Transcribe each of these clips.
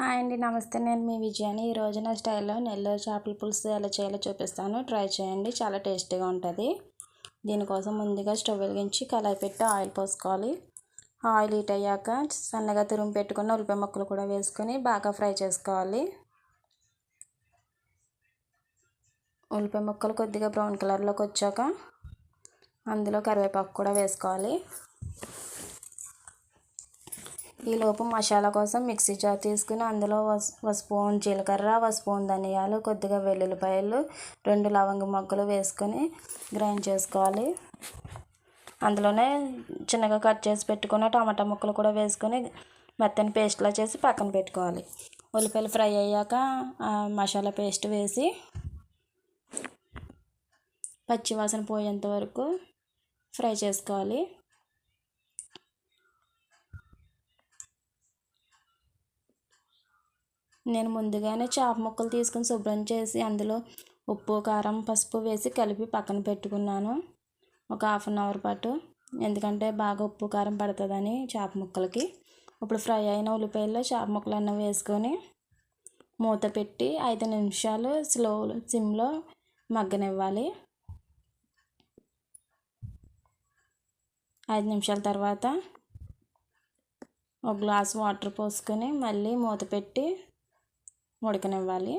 Hi అండి నమస్తే. నేను మీ విజయాని. ఈ రోజు నా స్టైల్లో నెల్లూరు చేపల పులుసు ఎలా చేయాలో చూపిస్తాను. ట్రై చేయండి చాలా టేస్టీగా ఉంటుంది. దీనికోసం ముందుగా స్టవ్ వెలిగించి కళాయి పెట్టి ఆయిల్ పోసుకోవాలి. ఆయిల్ హీట్ అయ్యాక సన్నగా తురుము పెట్టుకున్న ఉల్లిపాయ ముక్కలు కూడా వేసుకొని బాగా ఫ్రై చేసుకోవాలి. ఉల్లిపాయ ముక్కలు కొద్దిగా బ్రౌన్ కలర్లోకి వచ్చాక అందులో కరివేపాకు కూడా వేసుకోవాలి. ఈలోపు మసాలా కోసం మిక్సీ జార్ తీసుకుని అందులో ఒక స్పూన్ జీలకర్ర ఒక స్పూన్ ధనియాలు కొద్దిగా వెల్లుల్లిపాయలు రెండు లవంగ మొగ్గలు వేసుకొని గ్రైండ్ చేసుకోవాలి. అందులోనే చిన్నగా కట్ చేసి పెట్టుకున్న టమాటా ముక్కలు కూడా వేసుకొని మెత్తని పేస్ట్లా చేసి పక్కన పెట్టుకోవాలి. ఉల్లిపాయలు ఫ్రై అయ్యాక మసాలా పేస్ట్ వేసి పచ్చివాసన పోయేంత వరకు ఫ్రై చేసుకోవాలి. నేను ముందుగానే చేప ముక్కలు తీసుకొని శుభ్రం చేసి అందులో ఉప్పు కారం పసుపు వేసి కలిపి పక్కన పెట్టుకున్నాను. ఒక హాఫ్ అన్ అవర్ పాటు. ఎందుకంటే బాగా ఉప్పు కారం పడుతుందని చేప ముక్కలకి. ఇప్పుడు ఫ్రై అయిన ఉల్లిపాయల్లో చేప ముక్కలు ముక్కలన్నీ వేసుకొని మూత పెట్టి ఐదు నిమిషాలు స్లో సిమ్లో మగ్గనివ్వాలి. ఐదు నిమిషాల తర్వాత ఒక గ్లాస్ వాటర్ పోసుకొని మళ్ళీ మూత పెట్టి ఉడకనివ్వాలి.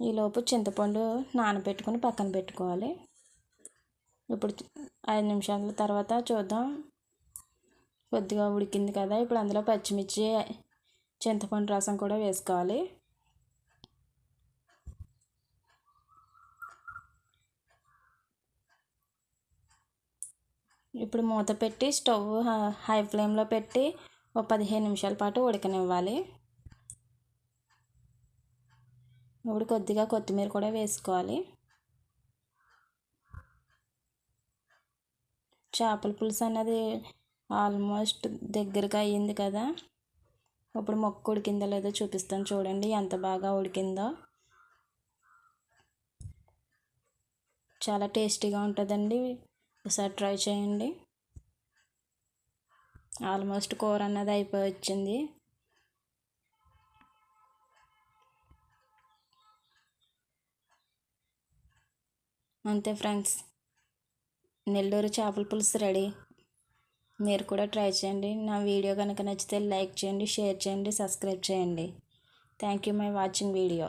ఈలోపు చింతపండు నానబెట్టుకుని పక్కన పెట్టుకోవాలి. ఇప్పుడు ఐదు నిమిషాల తర్వాత చూద్దాం. కొద్దిగా ఉడికింది కదా ఇప్పుడు అందులో పచ్చిమిర్చి చింతపండు రసం కూడా వేసుకోవాలి. ఇప్పుడు మూత పెట్టి స్టవ్ హై ఫ్లేమ్లో పెట్టి ఒక పదిహేను నిమిషాల పాటు ఉడకనివ్వాలి. ఇప్పుడు కొద్దిగా కొత్తిమీర కూడా వేసుకోవాలి. చేపల పులుసు అన్నది ఆల్మోస్ట్ దగ్గరగా అయ్యింది కదా. ఇప్పుడు మొక్క ఉడికిందో లేదో చూపిస్తాను చూడండి ఎంత బాగా ఉడికిందో. చాలా టేస్టీగా ఉంటుందండి. ఒకసారి ట్రై చేయండి. ఆల్మోస్ట్ కూర అన్నది అయిపోయి వచ్చింది. అంతే ఫ్రెండ్స్. నెల్లూరు చేపల పులుసు రెడీ. మీరు కూడా ట్రై చేయండి. నా వీడియో కనుక నచ్చితే లైక్ చేయండి షేర్ చేయండి సబ్స్క్రైబ్ చేయండి. Thank you my watching video.